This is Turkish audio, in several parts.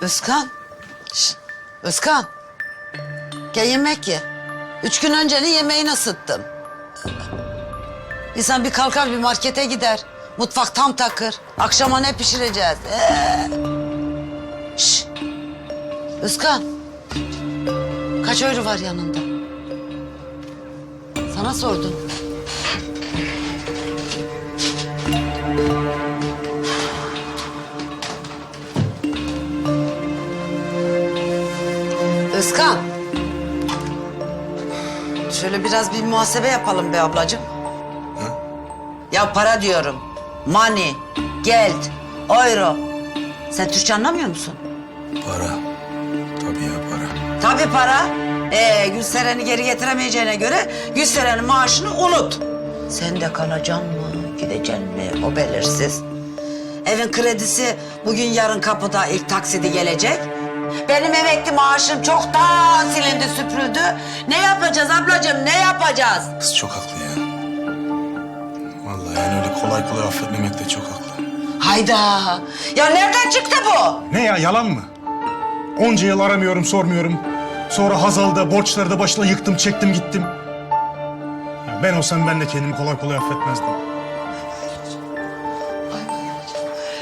Özkan. Şşt, Özkan. Gel yemek ye. Üç gün öncenin yemeğini ısıttım. İnsan bir kalkar bir markete gider. Mutfak tam takır. Akşama ne pişireceğiz? Ee. Şşt. Özkan. Kaç euro var yanında? Sana sordum. Özkan. Şöyle biraz bir muhasebe yapalım be ablacığım. Ya para diyorum. Money, geld, euro. Sen Türkçe anlamıyor musun? Para. Tabii ya para. Tabii para. Ee, Gülseren'i geri getiremeyeceğine göre Gülseren'in maaşını unut. Sen de kalacaksın mı, gideceksin mi o belirsiz. Evin kredisi bugün yarın kapıda ilk taksidi gelecek. Benim emekli maaşım çoktan silindi süpürüldü. Ne yapacağız ablacığım ne yapacağız? Kız çok haklı ya. Vallahi yani öyle kolay kolay affetmemek de çok haklı. Hayda. Ya nereden çıktı bu? Ne ya yalan mı? Onca yıl aramıyorum sormuyorum. Sonra Hazal'da borçları da başına yıktım çektim gittim. Ya ben olsam ben de kendimi kolay kolay affetmezdim.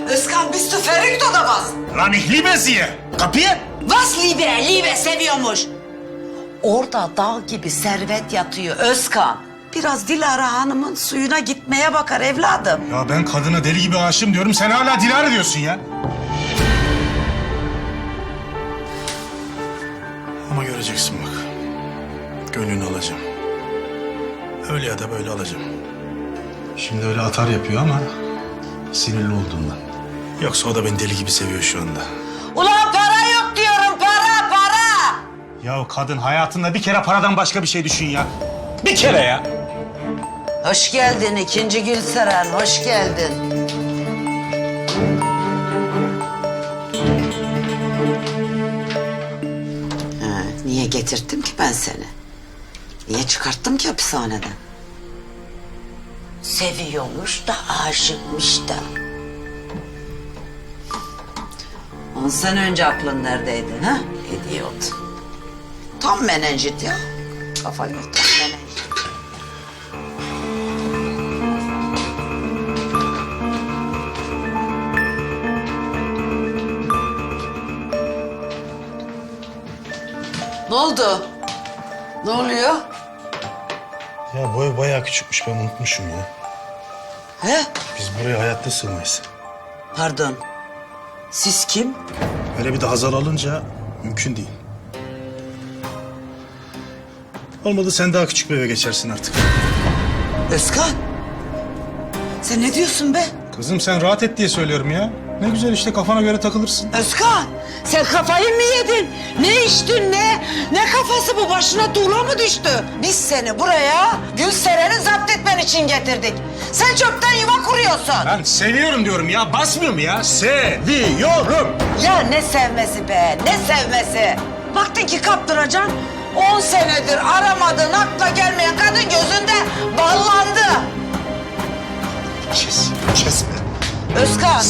Özkan biz tüferik tutamaz. Lan ihlibesiye! Kapıya! Vas Libe, Libe seviyormuş. Orada dağ gibi servet yatıyor Özkan. Biraz Dilara Hanım'ın suyuna gitmeye bakar evladım. Ya ben kadına deli gibi aşığım diyorum sen hala Dilara diyorsun ya. Ama göreceksin bak. Gönlünü alacağım. Öyle ya da böyle alacağım. Şimdi öyle atar yapıyor ama sinirli olduğundan. Yoksa o da beni deli gibi seviyor şu anda. Ulan para yok diyorum para para. Ya kadın hayatında bir kere paradan başka bir şey düşün ya. Bir kere ya. Hoş geldin ikinci Gülseren hoş geldin. Ha, niye getirttim ki ben seni? Niye çıkarttım ki hapishaneden? Seviyormuş da aşıkmış da. On sene önce aklın neredeydi ha? İdiot. Tam menenjit ya. Kafa yok tam menenjit. Ne oldu? Ne oluyor? Ya ev bayağı küçükmüş ben unutmuşum ya. He? Biz buraya hayatta sığmayız. Pardon. Siz kim? Öyle bir de Hazal alınca mümkün değil. Olmadı sen daha küçük bir eve geçersin artık. Özkan. Sen ne diyorsun be? Kızım sen rahat et diye söylüyorum ya. Ne güzel işte kafana göre takılırsın. Özkan. Sen kafayı mı yedin? Ne içtin ne? Ne kafası bu başına tuğla mı düştü? Biz seni buraya Gülseren'i zapt etmen için getirdik. Sen çoktan yuva kuruyorsun. Ben seviyorum diyorum ya basmıyor mu ya? Seviyorum. Ya ne sevmesi be, ne sevmesi? Baktın ki kaptıracaksın. On senedir aramadığın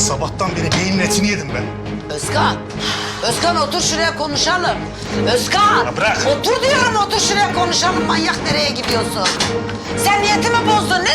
Sabahtan beri beynin etini yedim ben. Özkan. Özkan otur şuraya konuşalım. Özkan. Ya bırak. Otur diyorum otur şuraya konuşalım. Manyak nereye gidiyorsun? Sen niyetimi bozdun. Ne